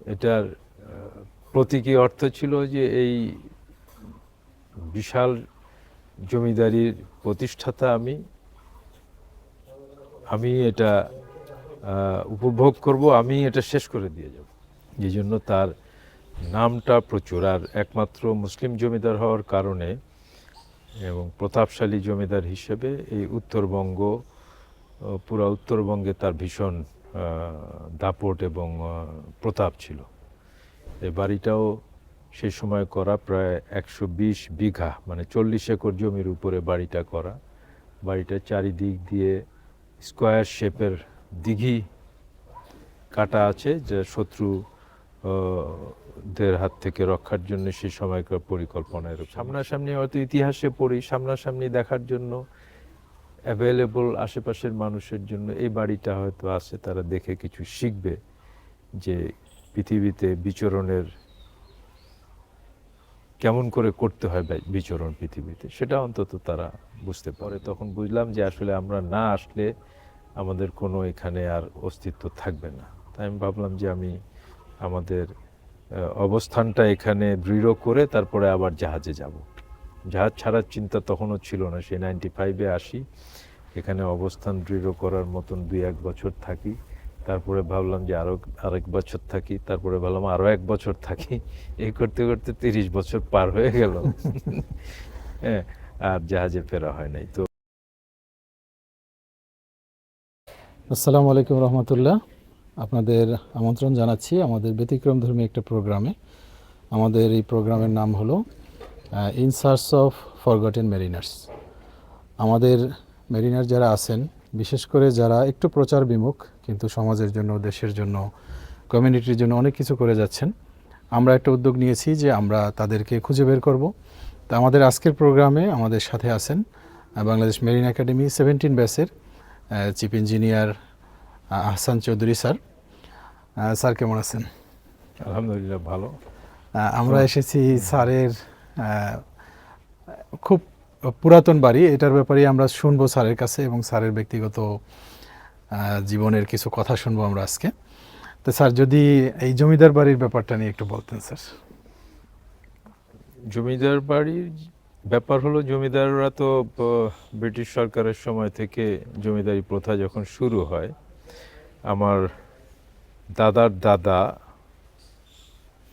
এটার প্রতীকী অর্থ ছিল যে এই বিশাল জমিদারির প্রতিষ্ঠাতা আমি। আমি এটা উপভোগ করব, আমি এটা শেষ করে দিয়ে যাব। এই জন্য তার নামটা প্রচুর। আর একমাত্র মুসলিম জমিদার হওয়ার কারণে এবং প্রতাপশালী জমিদার হিসেবে এই উত্তরবঙ্গ পুরা উত্তরবঙ্গে তার ভীষণ দাপট এবং প্রতাপ ছিল। এই বাড়িটাও সেই সময় করা প্রায় একশো বিশ বিঘা মানে চল্লিশ একর জমির উপরে বাড়িটা করা। বাড়িটার চারিদিক দিয়ে স্কোয়ার শেপের দিঘি কাটা আছে, যে শত্রু, দের হাত থেকে রক্ষার জন্য সেই সময়কার পরিকল্পনা এরকম। সামনাসামনি হয়তো ইতিহাসে পড়ি, সামনাসামনি দেখার জন্য অ্যাভেলেবল আশেপাশের মানুষের জন্য এই বাড়িটা হয়তো আছে, তারা দেখে কিছু শিখবে যে পৃথিবীতে বিচরণের কেমন করে করতে হয় বিচরণ পৃথিবীতে, সেটা অন্তত তারা বুঝতে পারে। তখন বুঝলাম যে আসলে আমরা না আসলে আমাদের কোনো এখানে আর অস্তিত্ব থাকবে না। তাই আমি ভাবলাম যে আমি আমাদের অবস্থানটা এখানে দৃঢ় করে তারপরে আবার জাহাজে যাব। জাহাজ ছাড়ার চিন্তা তখনও ছিল না। সেই নাইনটি ফাইভে আসি। এখানে অবস্থান দৃঢ় করার মতন দুই এক বছর থাকি। তারপরে ভাবলাম যে আরও আরেক বছর থাকি। তারপরে ভাবলাম আরও এক বছর থাকি। এই করতে করতে তিরিশ বছর পার হয়ে গেল। হ্যাঁ আর জাহাজে ফেরা হয় নাই। তো আসসালামু আলাইকুম রহমতুল্লাহ। আপনাদের আমন্ত্রণ জানাচ্ছি আমাদের ব্যতিক্রম ধর্মী একটা প্রোগ্রামে। আমাদের এই প্রোগ্রামের নাম হলো in search of forgotten mariners আমাদের মেরিনার যারা আছেন বিশেষ করে যারা একটু প্রচার বিমুখ কিন্তু সমাজের জন্য দেশের জন্য কমিউনিটির জন্য অনেক কিছু করে যাচ্ছেন আমরা একটা উদ্যোগ নিয়েছি যে আমরা তাদেরকে খুঁজে বের করব। তো আমাদের আজকের প্রোগ্রামে আমাদের সাথে আছেন বাংলাদেশ মেরিন একাডেমি সেভেন্টিন ব্যাসের chief engineer Ahsan Chowdhury sir. Sir কেমন আছেন? আলহামদুলিল্লাহ ভালো। আমরা এসেছি স্যারের খুব পুরাতন বাড়ি, এটার ব্যাপারে আমরা শুনব স্যারের কাছে এবং স্যারের ব্যক্তিগত জীবনের কিছু কথা শুনব আমরা আজকে। তো স্যার, যদি এই জমিদার বাড়ির ব্যাপারটা নিয়ে একটু বলতেন স্যার। জমিদার বাড়ির ব্যাপার হলো, জমিদাররা তো ব্রিটিশ সরকারের সময় থেকে জমিদারি প্রথা যখন শুরু হয়, আমার দাদার দাদা,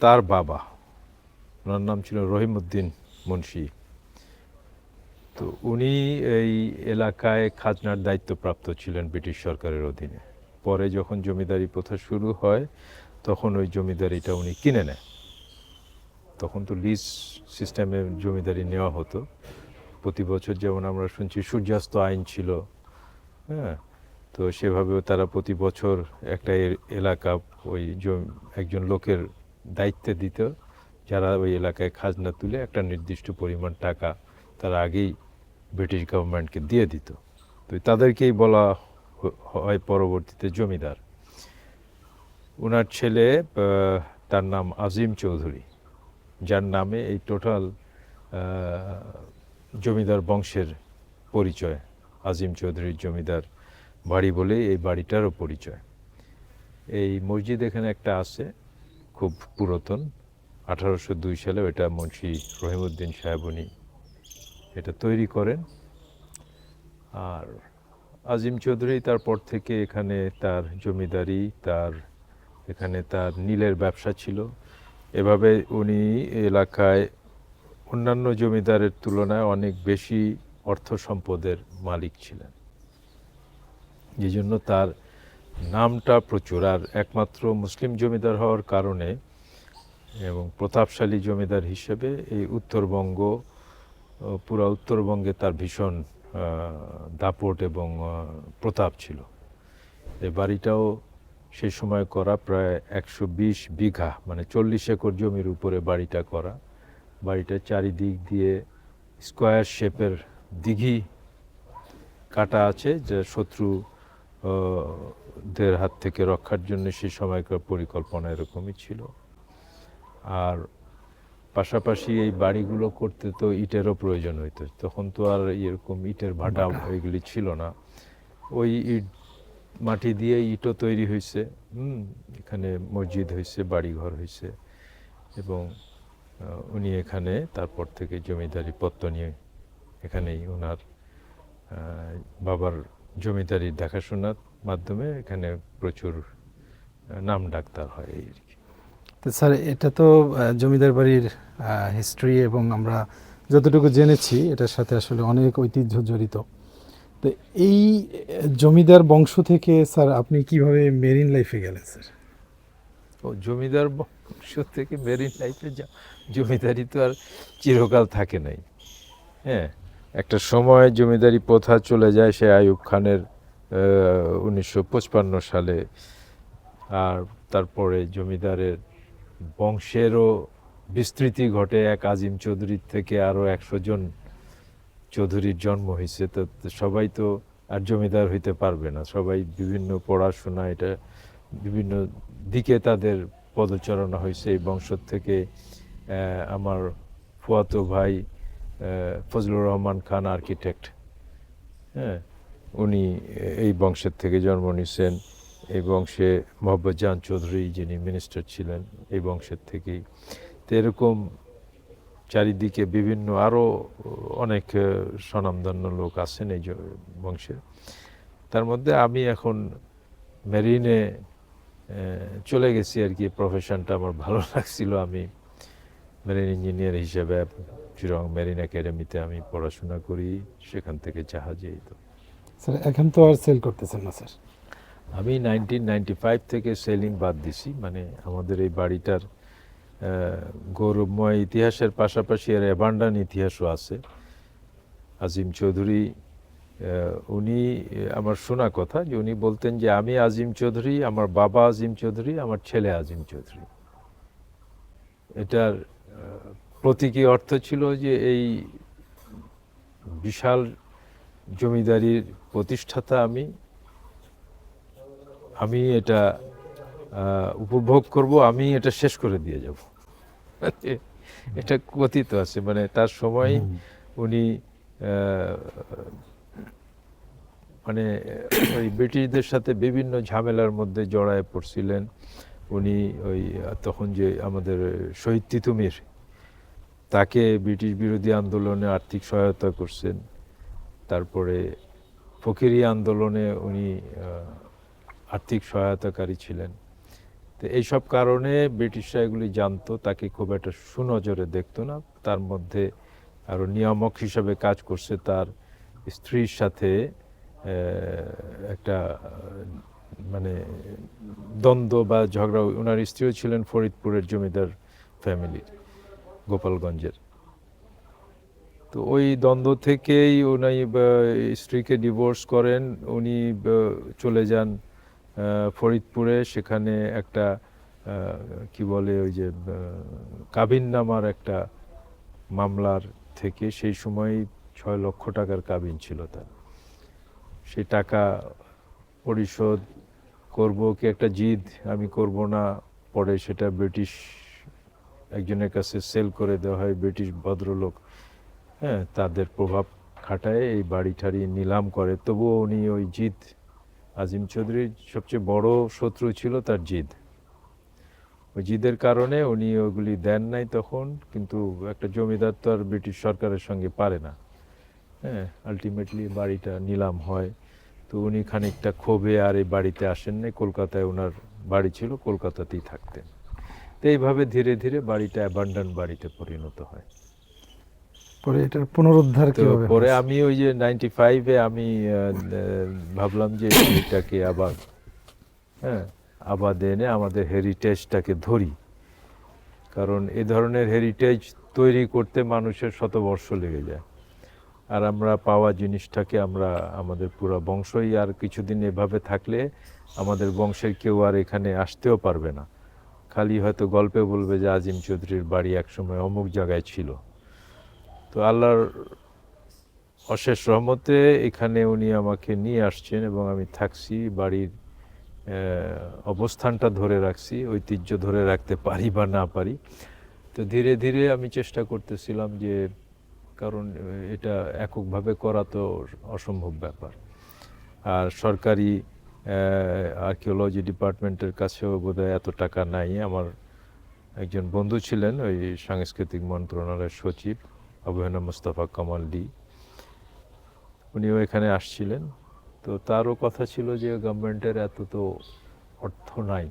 তার বাবা ওনার নাম ছিল রহিমউদ্দিন মুন্সি। তো উনি এই এলাকায় খাজনার দায়িত্বপ্রাপ্ত ছিলেন ব্রিটিশ সরকারের অধীনে। পরে যখন জমিদারি প্রথা শুরু হয়, তখন ওই জমিদারিটা উনি কিনে নেয় তখন তো লিজ সিস্টেমে জমিদারি নেওয়া হতো। প্রতি বছর যেমন আমরা শুনছি, সূর্যাস্ত আইন ছিল হ্যাঁ? তো সেভাবেও তারা প্রতি বছর একটা এলাকা ওই একজন লোকের দায়িত্বে দিত। যারা ওই এলাকায় খাজনা তুলে একটা নির্দিষ্ট পরিমাণ টাকা তারা আগেই ব্রিটিশ গভর্নমেন্টকে দিয়ে দিত। তো তাদেরকেই বলা হয় পরবর্তীতে জমিদার। ওনার ছেলে তার নাম আজিম চৌধুরী, যার নামে এই টোটাল জমিদার বংশের পরিচয়, আজিম চৌধুরীর জমিদার বাড়ি বলে এই বাড়িটারও পরিচয়। এই মসজিদ এখানে একটা আছে, খুব পুরাতন। আঠারোশো দুই সালে এটা মুন্সি রহিমউদ্দিন সাহেব উনি এটা তৈরি করেন। আর আজিম চৌধুরী তারপর থেকে এখানে তার জমিদারি, তার এখানে তার নীলের ব্যবসা ছিল। এভাবে উনি এলাকায় অন্যান্য জমিদারের তুলনায় অনেক বেশি অর্থ সম্পদের মালিক ছিলেন। যে জন্য তার নামটা প্রচুর। আর একমাত্র মুসলিম জমিদার হওয়ার কারণে এবং প্রতাপশালী জমিদার হিসেবে এই উত্তরবঙ্গ পুরা উত্তরবঙ্গে তার ভীষণ দাপট এবং প্রতাপ ছিল। এই বাড়িটাও সেই সময় করা প্রায় একশো বিশ বিঘা মানে চল্লিশ একর জমির উপরে বাড়িটা করা। বাড়িটার চারিদিক দিয়ে স্কোয়ার শেপের দিঘি কাটা আছে, যে শত্রু দের হাত থেকে রক্ষার জন্য সেই সময়কার পরিকল্পনা এরকমই ছিল। আর পাশাপাশি এই বাড়িগুলো করতে তো ইটেরও প্রয়োজন হইতো। তখন তো আর এরকম ইটের ভাটা এগুলি ছিল না। ওই ইট মাটি দিয়ে ইটও তৈরি হয়েছে হুম এখানে মসজিদ হয়েছে বাড়িঘর হয়েছে এবং উনি এখানে তারপর থেকে জমিদারি পত্র নিয়ে এখানেই ওনার বাবার জমিদারির দেখাশোনার মাধ্যমে এখানে প্রচুর নাম ডাক্তার হয় এই আর কি। তো স্যার, এটা তো জমিদার বাড়ির হিস্ট্রি এবং আমরা যতটুকু জেনেছি, এটার সাথে আসলে অনেক ঐতিহ্য জড়িত। তো এই জমিদার বংশ থেকে স্যার, আপনি কীভাবে মেরিন লাইফে গেলেন, স্যার? ও, জমিদার বংশ থেকে মেরিন লাইফে যা, জমিদারি তো আর চিরকাল থাকে নাই। হ্যাঁ একটা সময় জমিদারি প্রথা চলে যায় সে আইয়ুব খানের উনিশশো সালে। আর তারপরে জমিদারের বংশেরও বিস্তৃতি ঘটে। এক আজিম চৌধুরীর থেকে আরও একশো জন চৌধুরীর জন্ম হয়েছে। তো সবাই তো আর জমিদার হইতে পারবে না। সবাই বিভিন্ন পড়াশোনা, এটা বিভিন্ন দিকে তাদের পদচারণা হয়েছে। এই বংশ থেকে আমার ফুয়াতো ভাই ফজলুর রহমান খান, আর্কিটেক্ট। হ্যাঁ উনি এই বংশের থেকে জন্ম নিয়েছেন এই বংশে মোহাম্মদ জান চৌধুরী যিনি মিনিস্টার ছিলেন এই বংশের থেকেই। তো এরকম চারিদিকে বিভিন্ন আরও অনেক স্বনামধন্য লোক আছেন এই বংশের। তার মধ্যে আমি এখন মেরিনে চলে গেছি আর কি। প্রফেশনটা আমার ভালো লাগছিল। আমি মেরিন ইঞ্জিনিয়ার হিসেবে চিরং মেরিন একাডেমিতে আমি পড়াশোনা করি, সেখান থেকে জাহাজে তো। স্যার, এখন তো আর সেল করতেছেন না, স্যার? আমি নাইনটিন নাইনটি ফাইভ থেকে সেলিং বাদ দিছি মানে আমাদের এই বাড়িটার গৌরবময় ইতিহাসের পাশাপাশি এর অ্যাবান্ডান ইতিহাসও আছে। আজিম চৌধুরী উনি আমার শোনা কথা যে উনি বলতেন যে আমি আজিম চৌধুরী, আমার বাবা আজিম চৌধুরী, আমার ছেলে আজিম চৌধুরী। এটার প্রতীকী অর্থ ছিল যে এই বিশাল জমিদারির প্রতিষ্ঠাতা আমি আমি এটা উপভোগ করব আমি এটা শেষ করে দিয়ে যাব। এটা কথিত আছে মানে তার সময় উনি মানে ওই ব্রিটিশদের সাথে বিভিন্ন ঝামেলার মধ্যে জড়ায় পড়ছিলেন। উনি ওই তখন যে আমাদের শহীদ তিতুমির তাকে ব্রিটিশ বিরোধী আন্দোলনে আর্থিক সহায়তা করছেন। তারপরে ফকিরি আন্দোলনে উনি আর্থিক সহায়তাকারী ছিলেন। তো এইসব কারণে ব্রিটিশরা এগুলি জানতো, তাকে খুব একটা সুনজরে দেখতো না। তার মধ্যে আরও নিয়ামক হিসাবে কাজ করছে তার স্ত্রীর সাথে একটা মানে দ্বন্দ্ব বা ঝগড়া। ওনার স্ত্রীও ছিলেন ফরিদপুরের জমিদার ফ্যামিলির, গোপালগঞ্জের। তো ওই দ্বন্দ্ব থেকেই উনি স্ত্রীকে ডিভোর্স করেন। উনি চলে যান ফরিদপুরে সেখানে একটা কি বলে ওই যে কাবিন নামার একটা মামলার থেকে সেই সময় ছয় লক্ষ টাকার কাবিন ছিল তার। সেই টাকা পরিশোধ করব কি একটা জিদ আমি করব না, পরে সেটা ব্রিটিশ একজনের কাছে সেল করে দেওয়া হয়, ব্রিটিশ ভদ্রলোক হ্যাঁ তাদের প্রভাব খাটায়, এই বাড়ি ঠাড়ি নিলাম করে। তবুও উনি ওই জিদ আজিম চৌধুরীর সবচেয়ে বড় শত্রু ছিল তার জিদ। ওই জিদের কারণে উনি ওগুলি দেন নাই তখন, কিন্তু একটা জমিদার তো আর ব্রিটিশ সরকারের সঙ্গে পারে না। হ্যাঁ আলটিমেটলি বাড়িটা নিলাম হয়। তো উনি খানিকটা ক্ষোভে আর এই বাড়িতে আসেন নাই, কলকাতায় ওনার বাড়ি ছিল, কলকাতাতেই থাকতেন। তো এইভাবে ধীরে ধীরে বাড়িটা অ্যাবান্ডান বাড়িতে পরিণত হয়। পরে এটার পুনরুদ্ধার কীভাবে পরে আমি ওই যে নাইনটি ফাইভে আমি ভাবলাম যে এটাকে আবার হ্যাঁ আবার এনে আমাদের হেরিটেজটাকে ধরি। কারণ এ ধরনের হেরিটেজ তৈরি করতে মানুষের শতবর্ষ লেগে যায়। আর আমরা পাওয়া জিনিসটাকে আমরা আমাদের পুরো বংশই আর কিছুদিন এভাবে থাকলে আমাদের বংশের কেউ আর এখানে আসতেও পারবে না। খালি হয়তো গল্পে বলবে যে আজিম চৌধুরীর বাড়ি একসময় অমুক জায়গায় ছিল। তো আল্লাহর অশেষ রহমতে এখানে উনি আমাকে নিয়ে আসছেন এবং আমি থাকছি, বাড়ির অবস্থানটা ধরে রাখছি, ঐতিহ্য ধরে রাখতে পারি বা না পারি। তো ধীরে ধীরে আমি চেষ্টা করতেছিলাম যে, কারণ এটা এককভাবে করা তো অসম্ভব ব্যাপার। আর সরকারি আর্কিওলজি ডিপার্টমেন্টের কাছেও বোধহয় এত টাকা নাই। আমার একজন বন্ধু ছিলেন, ওই সাংস্কৃতিক মন্ত্রণালয়ের সচিব। অবহেনা মুস্তফা কামাল ডি। উনিও এখানে আসছিলেন। তো তারও কথা ছিল যে গভর্নমেন্টের এত তো অর্থ নাই।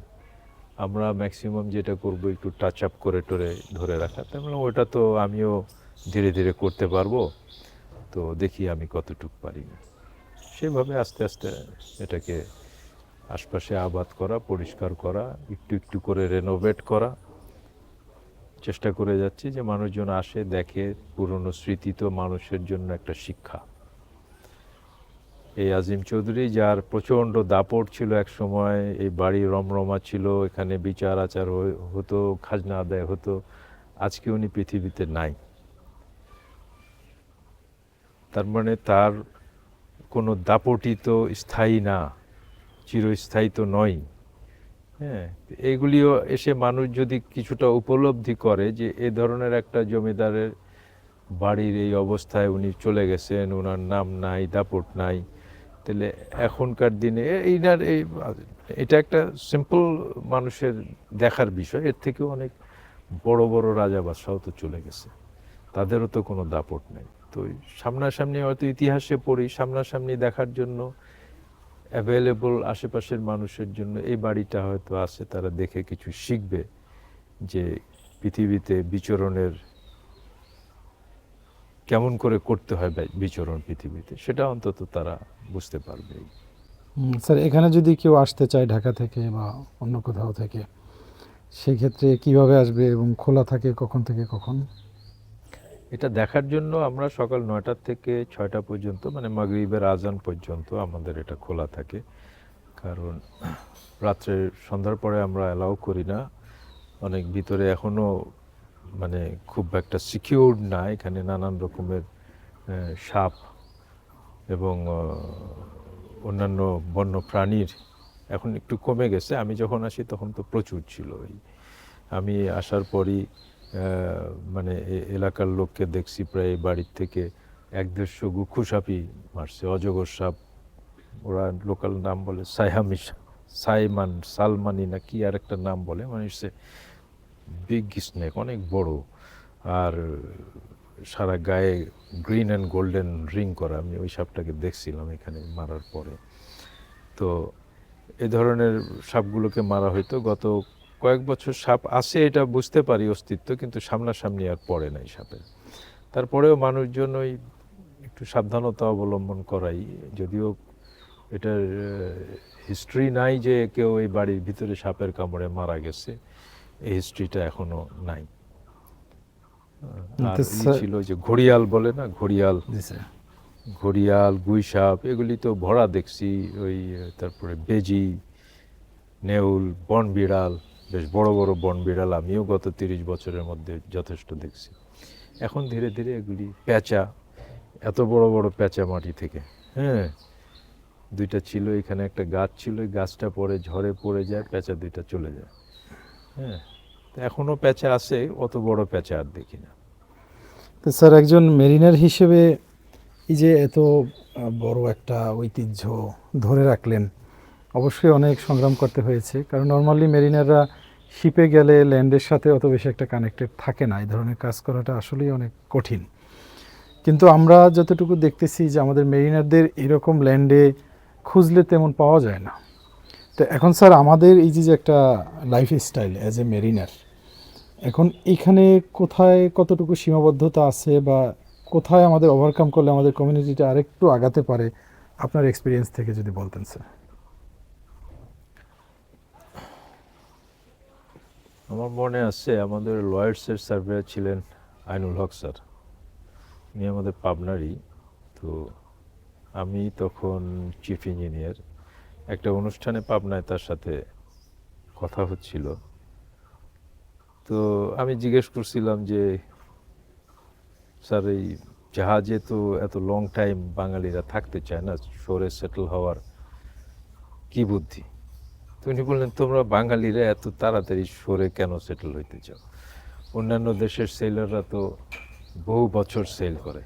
আমরা ম্যাক্সিমাম যেটা করব একটু টাচ আপ করে টরে ধরে রাখা তাই বললাম ওটা তো আমিও ধীরে ধীরে করতে পারব। তো দেখি আমি কতটুকু পারি। সেভাবে আস্তে আস্তে এটাকে আশপাশে আবাদ করা, পরিষ্কার করা, একটু একটু করে রেনোভেট করা। চেষ্টা করে যাচ্ছি যে মানুষজন আসে, দেখে পুরনো স্মৃতি তো মানুষের জন্য একটা শিক্ষা। এই আজিম চৌধুরী, যার প্রচণ্ড দাপট ছিল এক সময়, এই বাড়ি রমরমা ছিল, এখানে বিচার আচার হতো, খাজনা আদায় হতো, আজকে উনি পৃথিবীতে নাই। তার মানে তার কোনো দাপটই তো স্থায়ী না, চিরস্থায়ী তো নয় হ্যাঁ এগুলিও এসে মানুষ যদি কিছুটা উপলব্ধি করে যে এ ধরনের একটা জমিদারের বাড়ির এই অবস্থায় উনি চলে গেছেন ওনার নাম নাই, দাপট নাই, তাহলে এখনকার দিনে এইনার এই, এটা একটা সিম্পল মানুষের দেখার বিষয়। এর থেকেও অনেক বড় বড় রাজা বাদশাহ তো চলে গেছে। তাদেরও তো কোনো দাপট নেই। তো সামনাসামনি হয়তো ইতিহাসে পড়ি, সামনাসামনি দেখার জন্য অ্যাভেলেবল আশেপাশের মানুষের জন্য এই বাড়িটা হয়তো আছে, তারা দেখে কিছু শিখবে যে পৃথিবীতে বিচরণের কেমন করে করতে হয় বিচরণ পৃথিবীতে, সেটা অন্তত তারা বুঝতে পারবে। স্যার, এখানে যদি কেউ আসতে চায় ঢাকা থেকে বা অন্য কোথাও থেকে, সেক্ষেত্রে কীভাবে আসবে এবং খোলা থাকে কখন থেকে কখন? এটা দেখার জন্য আমরা সকাল নয়টার থেকে ছয়টা পর্যন্ত মানে মাগরিবের আজান পর্যন্ত আমাদের এটা খোলা থাকে। কারণ রাত্রে সন্ধ্যার পরে আমরা অ্যালাউ করি না। অনেক ভিতরে এখনও মানে খুব একটা সিকিউরড না, এখানে নানান রকমের সাপ এবং অন্যান্য বন্য প্রাণীর এখন একটু কমে গেছে। আমি যখন আসি তখন তো প্রচুর ছিল আমি আসার পরই মানে এলাকার লোককে দেখছি প্রায় বাড়ির থেকে এক দেড়শো গুক্ষু সাপই মারছে অজগর সাপ। ওরা লোকাল নাম বলে সাইহামি সাপ, সাইমান সালমানি না কি আর একটা নাম বলে মানে সে বিগ স্নেক অনেক বড়। আর সারা গায়ে গ্রিন অ্যান্ড গোল্ডেন রিং করা আমি ওই সাপটাকে দেখছিলাম এখানে মারার পরে। তো এ ধরনের সাপগুলোকে মারা হয়তো গত কয়েক বছর সাপ আছে এটা বুঝতে পারি অস্তিত্ব কিন্তু সামনাসামনি আর পড়ে নাই সাপের। তারপরেও মানুষজন ওই একটু সাবধানতা অবলম্বন করাই যদিও এটার হিস্ট্রি নাই যে কেউ এই বাড়ির ভিতরে সাপের কামড়ে মারা গেছে এই হিস্ট্রিটা এখনও নাই। ছিল যে ঘড়িয়াল বলে না ঘড়িয়াল। ঘড়িয়াল গুইসাপ এগুলি তো ভরা দেখছি ওই তারপরে বেজি নেউল বন বিড়াল বেশ বড় বড় বন বিড়াল আমিও গত তিরিশ বছরের মধ্যে যথেষ্ট দেখছি। এখন ধীরে ধীরে এগুলি প্যাঁচা, এত বড় বড় পেঁচা মাটি থেকে হ্যাঁ? দুইটা ছিল, এখানে একটা গাছ ছিল ওই গাছটা পরে ঝড়ে পড়ে যায়, প্যাঁচা দুইটা চলে যায় হ্যাঁ? তো এখনও প্যাঁচা আছে, অত বড় প্যাঁচা আর দেখি না। তো স্যার, একজন মেরিনার হিসেবে এই যে এত বড় একটা ঐতিহ্য ধরে রাখলেন, অবশ্যই অনেক সংগ্রাম করতে হয়েছে, কারণ নর্মালি মেরিনাররা শিপে গেলে ল্যান্ডের সাথে অত বেশি একটা কানেক্টেড থাকে না। এই ধরনের কাজ করাটা আসলেই অনেক কঠিন। কিন্তু আমরা যতটুকু দেখতেছি যে আমাদের মেরিনারদের এরকম ল্যান্ডে খুঁজলে তেমন পাওয়া যায় না। তো এখন স্যার, আমাদের এই যে একটা lifestyle as a mariner এখন এখানে কোথায় কতটুকু সীমাবদ্ধতা আছে বা কোথায় আমাদের ওভারকাম করলে আমাদের কমিউনিটিটা আরেকটু আগাতে পারে? আপনার এক্সপিরিয়েন্স থেকে যদি বলতেন, স্যার। আমার মনে আছে আমাদের লয়ার্সের সার্ভেয়ার ছিলেন আইনুল হক স্যার। উনি আমাদের পাবনারই। তো আমি তখন চিফ ইঞ্জিনিয়ার। একটা অনুষ্ঠানে পাবনায় তার সাথে কথা হচ্ছিল। তো আমি জিজ্ঞেস করছিলাম যে, স্যার, এই জাহাজে তো এত লং টাইম বাঙালিরা থাকতে চায় না, শহরে সেটেল হওয়ার কি বুদ্ধি? তো উনি বললেন, তোমরা বাঙালিরা এত তাড়াতাড়ি সরে কেন সেটেল হইতে চাও? অন্যান্য দেশের সেলাররা তো বহু বছর সেল করে।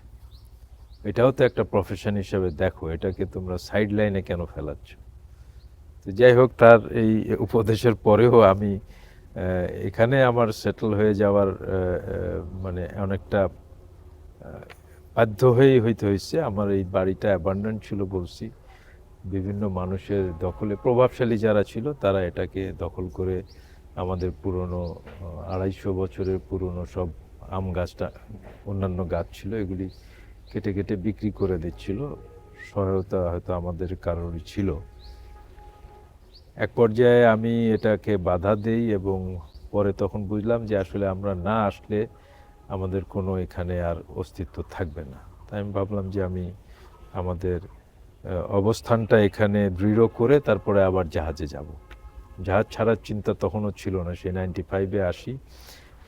এটাও তো একটা প্রফেশন হিসেবে দেখো, এটাকে তোমরা সাইড লাইনে কেন ফেলাচ্ছ? তো যাই হোক, তার এই উপদেশের পরেও আমি এখানে আমার সেটেল হয়ে যাওয়ার মানে অনেকটা বাধ্য হয়েই হইতে হয়েছে আমার এই বাড়িটা অ্যাবান্ডেন্ট ছিল বলছি। বিভিন্ন মানুষের দখলে, প্রভাবশালী যারা ছিল, তারা এটাকে দখল করে আমাদের পুরনো আড়াইশো বছরের পুরনো সব আম গাছটা, অন্যান্য গাছ ছিল, এগুলি কেটে কেটে বিক্রি করে দিচ্ছিল। সহায়তা হয়তো আমাদের কারোরই ছিল। এক পর্যায়ে আমি এটাকে বাধা দেই এবং পরে তখন বুঝলাম যে আসলে আমরা না আসলে আমাদের কোনো এখানে আর অস্তিত্ব থাকবে না। তাই আমি ভাবলাম যে আমি আমাদের অবস্থানটা এখানে দৃঢ় করে তারপরে আবার জাহাজে যাব। জাহাজ ছাড়ার চিন্তা তখনও ছিল না সেই নাইনটি ফাইভে আসি।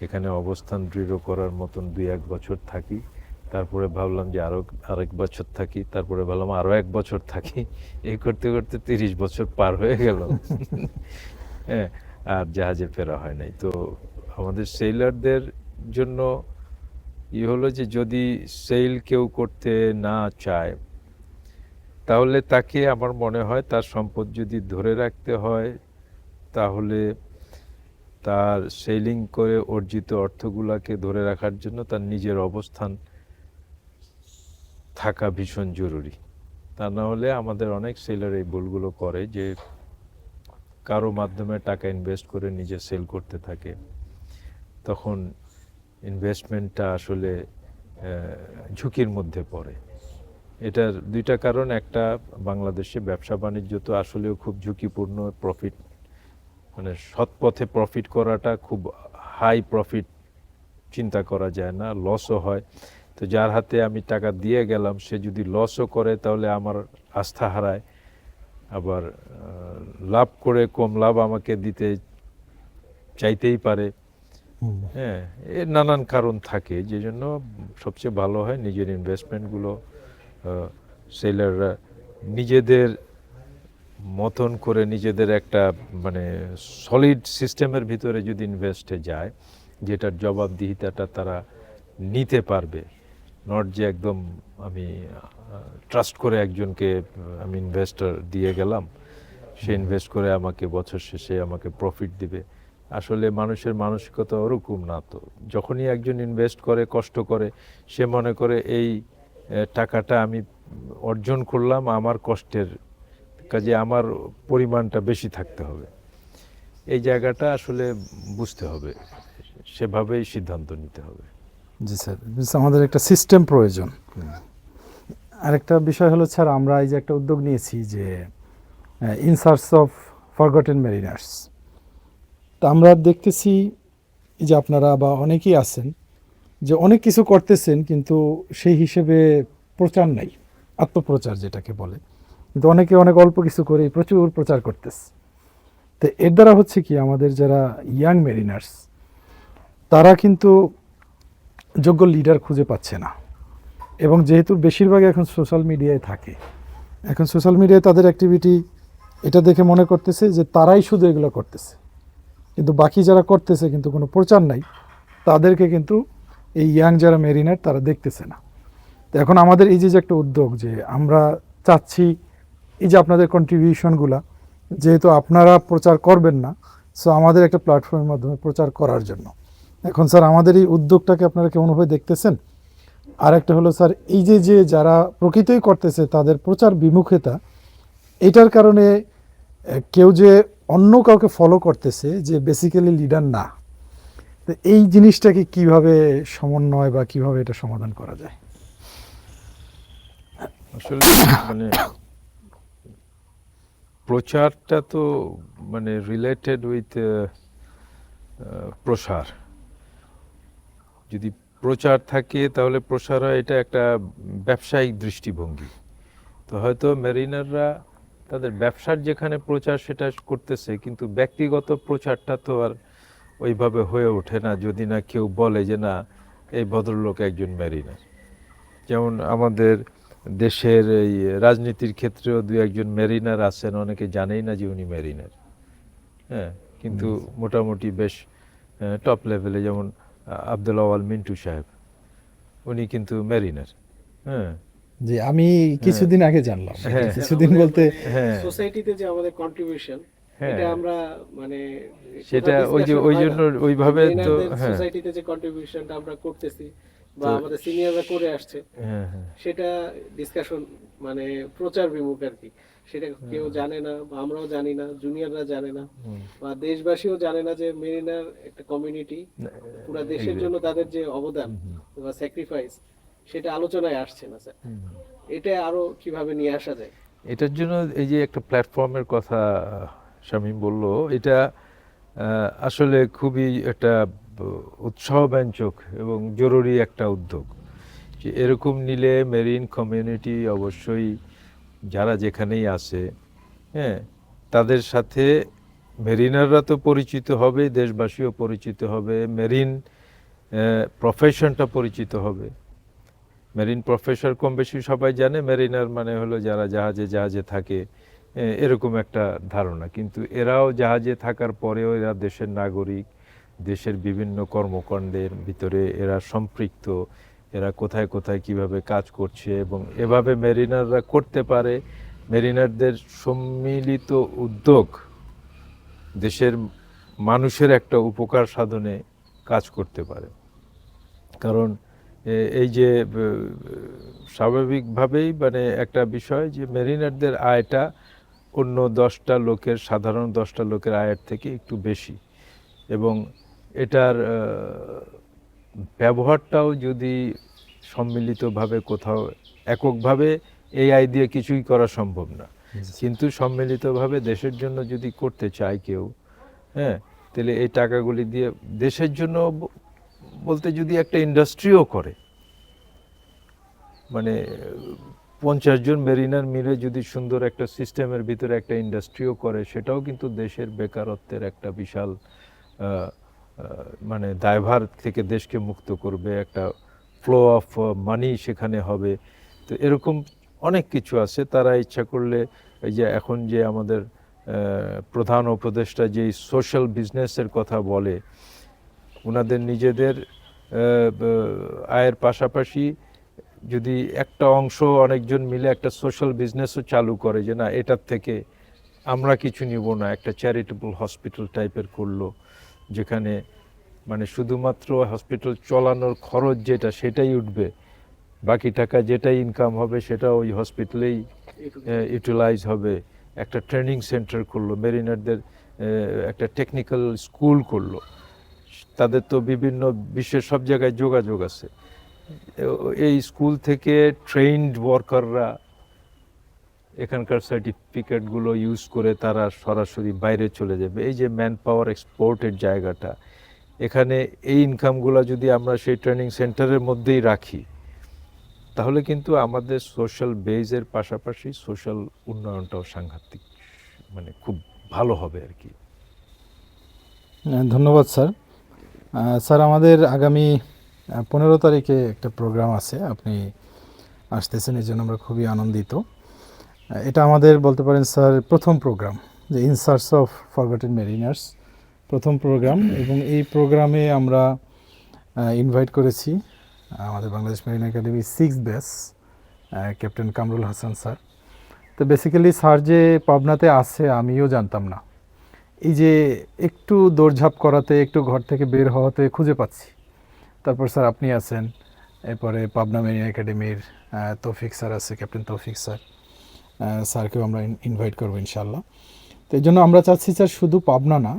এখানে অবস্থান দৃঢ় করার মতন দুই এক বছর থাকি। তারপরে ভাবলাম যে আরও আরেক বছর থাকি তারপরে ভাবলাম আরও এক বছর থাকি। এই করতে করতে তিরিশ বছর পার হয়ে গেল। হ্যাঁ আর জাহাজে ফেরা হয় নাই। তো আমাদের সেইলারদের জন্য ই হলো যে যদি সেল কেউ করতে না চায় তাহলে তাকে আমার মনে হয় তার সম্পদ যদি ধরে রাখতে হয়, তাহলে তার সেলিং করে অর্জিত অর্থগুলাকে ধরে রাখার জন্য তার নিজের অবস্থান থাকা ভীষণ জরুরি। তা না হলে আমাদের অনেক সেলার এই ভুলগুলো করে যে কারও মাধ্যমে টাকা ইনভেস্ট করে নিজে সেল করতে থাকে। তখন ইনভেস্টমেন্টটা আসলে ঝুঁকির মধ্যে পড়ে। এটার দুইটা কারণ একটা বাংলাদেশে ব্যবসা বাণিজ্য তো আসলেও খুব ঝুঁকিপূর্ণ প্রফিট মানে সৎ পথে প্রফিট করাটা খুব হাই প্রফিট চিন্তা করা যায় না লসও হয়। তো যার হাতে আমি টাকা দিয়ে গেলাম সে যদি লসও করে তাহলে আমার আস্থা হারায়। আবার লাভ করে কম লাভ আমাকে দিতে চাইতেই পারে। হ্যাঁ এর নানান কারণ থাকে। যে জন্য সবচেয়ে ভালো হয় নিজের ইনভেস্টমেন্টগুলো সেলাররা নিজেদের মতন করে নিজেদের একটা মানে সলিড সিস্টেমের ভিতরে যদি ইনভেস্টে যায়, যেটার জবাবদিহিতাটা তারা নিতে পারবে নট যে একদম আমি ট্রাস্ট করে একজনকে আমি ইনভেস্টর দিয়ে গেলাম, সে ইনভেস্ট করে আমাকে বছর শেষে আমাকে প্রফিট দিবে। আসলে মানুষের মানসিকতা ওরকম না তো। যখনই একজন ইনভেস্ট করে, কষ্ট করে, সে মনে করে এই টাকাটা আমি অর্জন করলাম আমার কষ্টের কাজে আমার পরিমাণটা বেশি থাকতে হবে। এই জায়গাটা আসলে বুঝতে হবে সেভাবেই সিদ্ধান্ত নিতে হবে। জি স্যার আমাদের একটা সিস্টেম প্রয়োজন। আরেকটা বিষয় হলো স্যার আমরা এই যে একটা উদ্যোগ নিয়েছি যে in search of forgotten mariners তা আমরা দেখতেছি যে আপনারা বা অনেকেই আছেন যে অনেক কিছু করতেছেন, কিন্তু সেই হিসেবে প্রচার নাই, আত্মপ্রচার যেটাকে বলে। কিন্তু অনেকে অনেক অল্প কিছু করে প্রচুর প্রচার করতেছে। তো এর দ্বারা হচ্ছে কি, আমাদের যারা ইয়াং মেরিনার্স তারা কিন্তু যোগ্য লিডার খুঁজে পাচ্ছে না। এবং যেহেতু বেশিরভাগ এখন সোশ্যাল মিডিয়ায় থাকে, এখন সোশ্যাল মিডিয়ায় তাদের অ্যাক্টিভিটি এটা দেখে মনে করতেছে যে তারাই শুধু এগুলো করতেছে। কিন্তু বাকি যারা করতেছে, কিন্তু কোনো প্রচার নাই, তাদেরকে কিন্তু এই ইয়াং যারা মেরিনার তারা দেখতেছে না। তো এখন আমাদের এই যে একটা উদ্যোগ যে আমরা চাচ্ছি, এই যে আপনাদের কন্ট্রিবিউশনগুলা যেহেতু আপনারা প্রচার করবেন না সো আমাদের একটা প্ল্যাটফর্মের মাধ্যমে প্রচার করার জন্য। এখন স্যার, আমাদের এই উদ্যোগটাকে আপনারা কেমনভাবে দেখতেছেন? আর একটা হলো স্যার, এই যে যে যারা প্রকৃতই করতেছে, তাদের প্রচার বিমুখতা, এটার কারণে কেউ যে অন্য কাউকে ফলো করতেছে, যে বেসিক্যালি লিডার না এই জিনিসটাকে কীভাবে সমন্বয় বা কীভাবে এটা সমাধান করা যায়? আসলে মানে প্রচারটা তো মানে রিলেটেড উইথ প্রসার। যদি প্রচার থাকে তাহলে প্রসার হয় এটা একটা ব্যবসায়িক দৃষ্টিভঙ্গি। তো হয়তো মেরিনাররা তাদের ব্যবসার যেখানে প্রচার সেটা করতেছে, কিন্তু ব্যক্তিগত প্রচারটা তো আর ওইভাবে হয়ে ওঠে না যদি না কেউ বলে যে না এই ভদ্রলোক একজন মেরিনার যেমন আমাদের দেশের এই রাজনীতির ক্ষেত্রেও দু একজন মেরিনার আছেন অনেকে জানেই না যে উনি মেরিনার হ্যাঁ কিন্তু মোটামুটি বেশ টপ লেভেলে যেমন আব্দুল আওয়াল মিন্টু সাহেব উনি কিন্তু মেরিনার হ্যাঁ। জি আমি কিছুদিন আগে জানলাম। হ্যাঁ। কিছুদিন বলতে হ্যাঁ। সোসাইটিতে যে আমাদের কন্ট্রিবিউশন হ্যাঁ। এটা আমরা মানে সেটা ওই যে ওই জন্য ওইভাবে তো হ্যাঁ। সোসাইটিতে যে কন্ট্রিবিউশনটা আমরা করতেছি বা আমাদের সিনিয়ররা করে আসছে হ্যাঁ হ্যাঁ। সেটা ডিসকাশন মানে প্রচার বিমুখ আর কি। সেটা কেউ জানে না বা আমরাও জানি না জুনিয়ররা জানে না বা দেশবাসীও জানে না যে মেরিনার একটা কমিউনিটি পুরো দেশের জন্য তাদের যে অবদান বা স্যাক্রিফাইস সেটা আলোচনায় আসছে না স্যার। এটা আরও কীভাবে নিয়ে আসা যায়? এটার জন্য এই যে একটা প্ল্যাটফর্মের কথা শামীম বলল, এটা আসলে খুবই একটা উৎসাহব্যঞ্জক এবং জরুরি একটা উদ্যোগ। যে এরকম নিলে মেরিন কমিউনিটি অবশ্যই, যারা যেখানেই আছে হ্যাঁ তাদের সাথে মেরিনাররা তো পরিচিত হবে, দেশবাসীও পরিচিত হবে, মেরিন প্রফেশনটা পরিচিত হবে। মেরিন প্রফেসর কম বেশি সবাই জানে, মেরিনার মানে হলো যারা জাহাজে জাহাজে থাকে। এরকম একটা ধারণা। কিন্তু এরাও জাহাজে থাকার পরেও এরা দেশের নাগরিক, দেশের বিভিন্ন কর্মকাণ্ডের ভিতরে এরা সম্পৃক্ত, এরা কোথায় কোথায় কীভাবে কাজ করছে এবং এভাবে মেরিনাররা করতে পারে। মেরিনারদের সম্মিলিত উদ্যোগ দেশের মানুষের একটা উপকার সাধনে কাজ করতে পারে। কারণ এই যে স্বাভাবিকভাবেই মানে একটা বিষয় যে, মেরিনারদের আয়টা অন্য দশটা লোকের সাধারণ দশটা লোকের আয়ের থেকে একটু বেশি। এবং এটার ব্যবহারটাও যদি সম্মিলিতভাবে কোথাও এককভাবে এই আয় দিয়ে কিছুই করা সম্ভব না। কিন্তু সম্মিলিতভাবে দেশের জন্য যদি করতে চায় কেউ হ্যাঁ তাহলে এই টাকাগুলি দিয়ে দেশের জন্য বলতে যদি একটা ইন্ডাস্ট্রিও করে মানে পঞ্চাশ জন মেরিনার মিলে যদি সুন্দর একটা সিস্টেমের ভিতরে একটা ইন্ডাস্ট্রিও করে, সেটাও কিন্তু দেশের বেকারত্বের একটা বিশাল মানে দায়ভার থেকে দেশকে মুক্ত করবে, একটা ফ্লো অফ মানি সেখানে হবে। তো এরকম অনেক কিছু আছে। তারা ইচ্ছা করলে এই যে এখন যে আমাদের প্রধান উপদেষ্টা যে সোশ্যাল বিজনেসের কথা বলে ওনাদের নিজেদের আয়ের পাশাপাশি যদি একটা অংশ অনেকজন মিলে একটা সোশ্যাল বিজনেসও চালু করে যে না, এটার থেকে আমরা কিছু নিব না, একটা চ্যারিটেবল হসপিটাল টাইপের করল, যেখানে মানে শুধুমাত্র হসপিটাল চলানোর খরচ যেটা সেটাই উঠবে, বাকি টাকা যেটাই ইনকাম হবে সেটা ওই হসপিটালেই ইউটিলাইজ হবে। একটা ট্রেনিং সেন্টার করল, মেরিনারদের একটা টেকনিক্যাল স্কুল করল। তাদের তো বিভিন্ন, বিশ্বের সব জায়গায় যোগাযোগ আছে। এই স্কুল থেকে ট্রেইনড ওয়ার্কাররা এখানকার সার্টিফিকেটগুলো ইউজ করে তারা সরাসরি বাইরে চলে যাবে। এই যে ম্যান পাওয়ার এক্সপোর্টের জায়গাটা, এখানে এই ইনকামগুলো যদি আমরা সেই ট্রেনিং সেন্টারের মধ্যেই রাখি, তাহলে কিন্তু আমাদের সোশ্যাল বেজের পাশাপাশি সোশ্যাল উন্নয়নটাও সাংঘাতিক মানে খুব ভালো হবে আর কি। ধন্যবাদ স্যার। স্যার, আমাদের আগামী পনেরো তারিখে একটা প্রোগ্রাম আছে, আপনি আসতেছেন, এই জন্য আমরা খুবই আনন্দিত। এটা আমাদের বলতে পারেন, স্যার, প্রথম প্রোগ্রাম যে in search of forgotten mariners প্রথম প্রোগ্রাম এবং এই প্রোগ্রামে আমরা ইনভাইট করেছি, আমাদের Bangladesh marine academy six batch captain Kamrul Hasan sir. তো বেসিক্যালি স্যার যে পাবনাতে আছে, আমিও জানতাম না। এই যে একটু দৌড়ঝাঁপ করাতে, একটু ঘর থেকে বের হওয়াতে খুঁজে পাচ্ছি। তারপর স্যার আপনি আছেন। এরপরে পাবনা মেরিন একাডেমির তৌফিক স্যার আছে ক্যাপ্টেন তৌফিক স্যার। স্যারকেও আমরা ইনভাইট করব ইনশাল্লাহ তো এই জন্য আমরা চাচ্ছি স্যার শুধু পাবনা না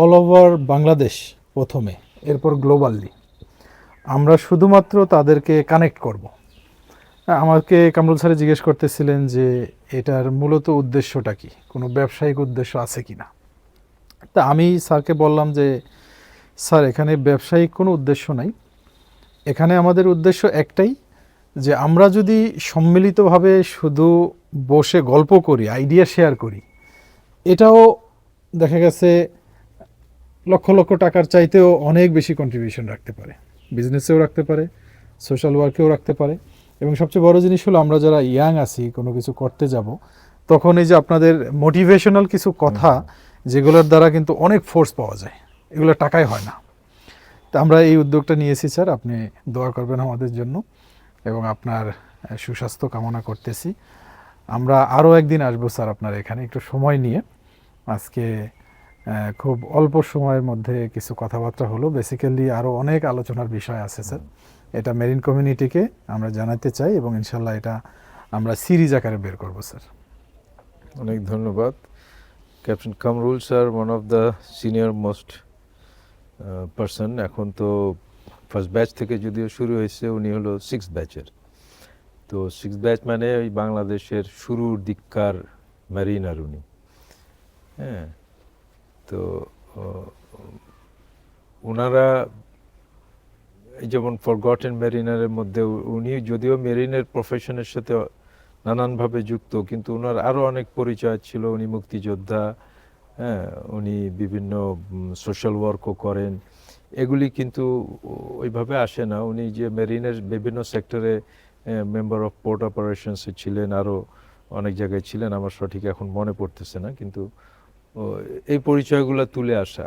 অল ওভার বাংলাদেশ প্রথমে এরপর গ্লোবালি আমরা শুধুমাত্র তাদেরকে কানেক্ট করব। হ্যাঁ, আমাকে কামরুল স্যারে জিজ্ঞেস করতেছিলেন যে এটার মূলত উদ্দেশ্যটা কি কোনো ব্যবসায়িক উদ্দেশ্য আছে কি না? তা আমি স্যারকে বললাম যে স্যার এখানে ব্যবসায়িক কোনো উদ্দেশ্য নাই এখানে আমাদের উদ্দেশ্য একটাই যে আমরা যদি সম্মিলিতভাবে শুধু বসে গল্প করি আইডিয়া শেয়ার করি এটাও দেখা গেছে লক্ষ লক্ষ টাকার চাইতেও অনেক বেশি কন্ট্রিবিউশন রাখতে পারে। বিজনেসেও রাখতে পারে সোশ্যাল ওয়ার্কেও রাখতে পারে এবং সবচেয়ে বড় জিনিস হলো আমরা যারা ইয়াং আছি কোনো কিছু করতে যাব তখন এই যে আপনাদের মোটিভেশনাল কিছু কথা যেগুলোর দ্বারা কিন্তু অনেক ফোর্স পাওয়া যায় এগুলো টাকায় হয় না। তা আমরা এই উদ্যোগটা নিয়েছি, স্যার। আপনি দোয়া করবেন আমাদের জন্য এবং আপনার সুস্বাস্থ্য কামনা করতেছি। আমরা আরও একদিন আসব, স্যার, আপনার এখানে একটু সময় নিয়ে। আজকে খুব অল্প সময়ের মধ্যে কিছু কথাবার্তা হলো। বেসিক্যালি আরও অনেক আলোচনার বিষয় আছে, স্যার। এটা মেরিন কমিউনিটিকে আমরা জানাতে চাই এবং ইনশাল্লাহ এটা আমরা সিরিজ আকারে বের করব, স্যার। অনেক ধন্যবাদ। Captain Kamrul, sir one of the senior most person এখন তো ফার্স্ট ব্যাচ থেকে যদিও শুরু হয়েছে, উনি হলো সিক্স ব্যাচের তো সিক্স ব্যাচ মানে ওই বাংলাদেশের শুরুর দিককার ম্যারিনার উনি। হ্যাঁ তো ওনারা এই যেমন ফরগটেন মেরিনারের মধ্যে উনি যদিও মেরিনের প্রফেশনের সাথে নানানভাবে যুক্ত, কিন্তু ওনার আরও অনেক পরিচয় ছিল। উনি মুক্তিযোদ্ধা হ্যাঁ উনি বিভিন্ন সোশ্যাল ওয়ার্কও করেন। এগুলি কিন্তু ওইভাবে আসে না। উনি যে মেরিনের বিভিন্ন সেক্টরে মেম্বার অফ পোর্ট অপারেশনসে ছিলেন আরও অনেক জায়গায় ছিলেন আমার সঠিক এখন মনে পড়তেছে না কিন্তু এই পরিচয়গুলো তুলে আসা।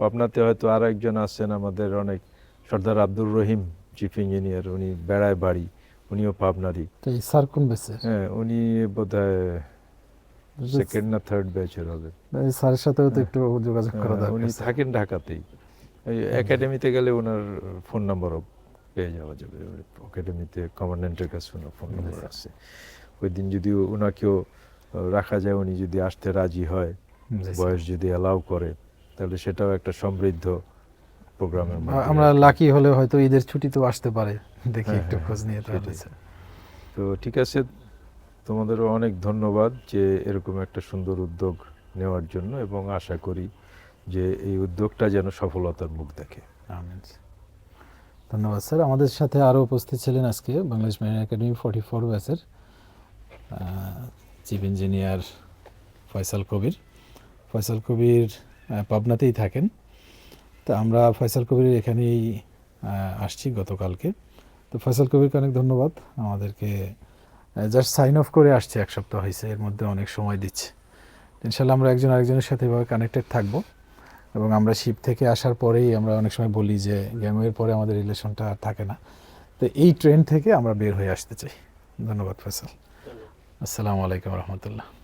পাবনাতে হয়তো আর একজন আছেন আমাদের অনেক সর্দার আব্দুর রহিম চিফ ইঞ্জিনিয়ার উনি বেড়ায় বাড়ি উনিও পাবনারই। তো এই স্যার কোন বেসে হ্যাঁ উনি বোধ হয় সেকেন্ড না থার্ড ব্যাচের হবে। স্যারের সাথেও তো একটু যোগাযোগ করা হ্যাঁ, উনি থাকেন ঢাকাতেই। এই একাডেমিতে গেলে ওনার ফোন নাম্বারও পেয়ে যাওয়া যাবে। একাডেমিতে কমান্ডেন্টের কাছে ওনার ফোন নাম্বার আছে। ওই দিন যদি ওনাকেও রাখা যায় উনি যদি আসতে রাজি হয় বয়স যদি অ্যালাউ করে তাহলে সেটাও একটা সমৃদ্ধ প্রোগ্রামের আমরা লাকি হলে হয়তো ঈদের ছুটিতেও আসতে পারে। দেখি হ্যাঁ, একটু হ্যাঁ, খোঁজ নিয়ে তাহলে। তো ঠিক আছে তোমাদেরও অনেক ধন্যবাদ যে এরকম একটা সুন্দর উদ্যোগ নেওয়ার জন্য এবং আশা করি যে এই উদ্যোগটা যেন সফলতার মুখ দেখে। আমিন। ধন্যবাদ স্যার। আমাদের সাথে আরও উপস্থিত ছিলেন আজকে Bangladesh marine academy forty four ব্যাচের চিফ ইঞ্জিনিয়ার ফয়সাল কবির। ফয়সাল কবির পাবনাতেই থাকেন। তো আমরা ফয়সাল কবির এখানেই আসছি গতকালকে। তো ফয়সাল কবিরকে অনেক ধন্যবাদ। আমাদেরকে জাস্ট সাইন অফ করে আসছে এক সপ্তাহ হয়েছে এর মধ্যে অনেক সময় দিচ্ছে। ইনশাল্লাহ আমরা একজন আরেকজনের সাথে এভাবে কানেক্টেড থাকব এবং আমরা শিপ থেকে আসার পরেই আমরা অনেক সময় বলি যে গ্যাংওয়ের পরে আমাদের রিলেশনটা আর থাকে না। তো এই ট্রেন থেকে আমরা বের হয়ে আসতে চাই। ধন্যবাদ ফসল আসসালামু আলাইকুম রহমতুল্লাহ।